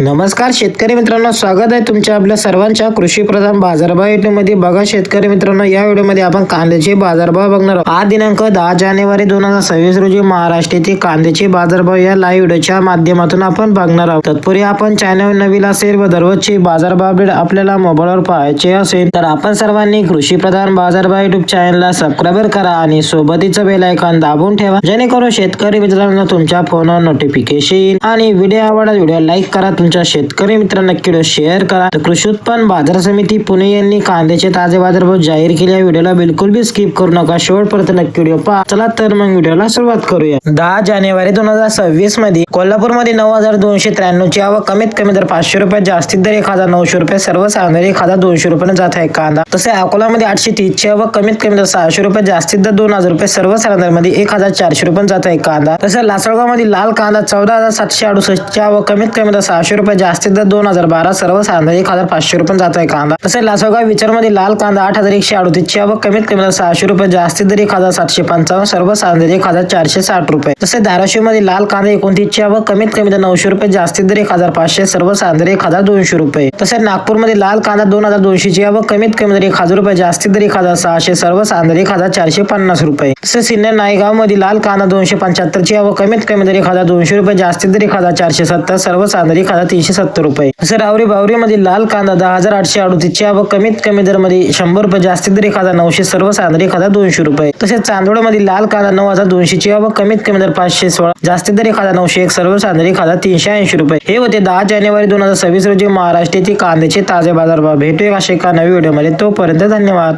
नमस्कार शेतकरी मित्रांनो स्वागत आहे तुमच्या आपल्या सर्वांच्या कृषी प्रधान बाजारभावमध्ये. बघा शेतकरी मित्रांनो या व्हिडिओमध्ये आपण कांद्याचे बाजारभाव बघणार आहोत. आज दिनांक दहा जानेवारी दोन हजार सव्वीस रोजी महाराष्ट्रातील कांद्याचे बाजारभाव या लाईव्ह व्हिडिओच्या माध्यमातून आपण बघणार आहोत. तत्पूर्वी आपण चॅनल नवीन असेल व दररोजचे बाजारभाव अपडेट आपल्याला मोबाईलवर पाहायचे असेल तर आपण सर्वांनी कृषी प्रधान बाजारभाव युट्यूब चॅनलला सबस्क्राईब करा आणि सोबतीच बेल आयकॉन दाबून ठेवा जेणेकरून शेतकरी मित्रांनो तुमच्या फोनवर नोटिफिकेशन येईल आणि व्हिडिओ आवडला व्हिडिओ लाईक करा तुमच्या शेतकरी मित्रांना व्हिडिओ शेअर करा. तर कृषी उत्पन्न बाजार समिती पुणे यांनी कांद्याचे ताजे बाजारभाव जाहीर केले. या व्हिडिओला बिलकुल बी स्किप करू नका. शेवटपर्यंत नक्की व्हिडिओ पहा. चला तर मग व्हिडिओला सुरुवात करूया. दहा जानेवारी दोन हजार सव्वीसमध्ये कोल्हापूरमध्ये नऊ हजार दोनशे त्र्याण्णव ची आवक कमीत कमी दर पाचशे रुपये जास्तीत दर एक हजार नऊशे रुपये सर्वसाधारण एक हजार दोनशे रुपये जात आहे कांदा. तसे अकोलामध्ये आठशे तीस ची आवक कमीत कमी दर सहाशे रुपये जास्तीत दर दोन हजार रुपये सर्वसाधारणमध्ये एक हजार चारशे रुपये जात आहे कांदा. तसे लासलगावमध्ये लाल कांदा चौदा हजार सातशे अडुसष्ट ची आवक कमीत कमी दर सहाशे रुपये जास्तीत दर दोन हजार बारा सर्वसाधारण एक हजार पाचशे रुपये जात आहे कांदा तसे लासलगाव विचारमध्ये लाल कांदा आठ हजार एकशे अडतीस व कमीत कमी सहाशे रुपये जास्तीत दर एक हजार सातशे पंचावन्न सर्वसाधारण एक हजार चारशे साठ रुपये तसे धाराशिवमध्ये लाल कांदा एकोणतीसच्या व कमीत कमी दर नऊशे रुपये जास्तीत दर एक हजार पाचशे सर्वसाधारण एक हजार दोनशे रुपये तसेच नागपूरमध्ये लाल कांदा दोन हजार दोनशे ची कमीत कमी दर एक हजार रुपये जास्तीत दर एक हजार सहाशे सर्व सर्वसाधारण एक हजार चारशे पन्नास रुपये तसेच सिन्नर नायगावमध्ये लाल कांदा दोनशे पंच्याहत्तर ची व कमीत कमी दर एक हजार दोनशे रुपये जास्तीत दर एक हजार चारशे सत्तर सर्वसाधारण एक हजार तीनशे सत्तर रुपये. तसे रावरी बावरी मध्ये लाल कांदा दहा हजार आठशे अडतीस व कमीत कमी दरमध्ये शंभर रुपये जास्तीत दर एक हजार नऊशे सर्व एक हजार दोनशे रुपये. तसेच चांदोडमध्ये लाल कांदा नऊ हजार दोनशे ची व कमीत कमी दर पाचशे सोळा जास्तीत दर एक हजार नऊशे एक सर्व एक हजार तीनशे ऐंशी रुपये. हे होते दहा जानेवारी दोन हजार सव्वीस रोजी महाराष्ट्रातील कांद्याचे ताजे बाजारभाव भेटूया असे एका नवी व्हिडिओमध्ये. तोपर्यंत धन्यवाद.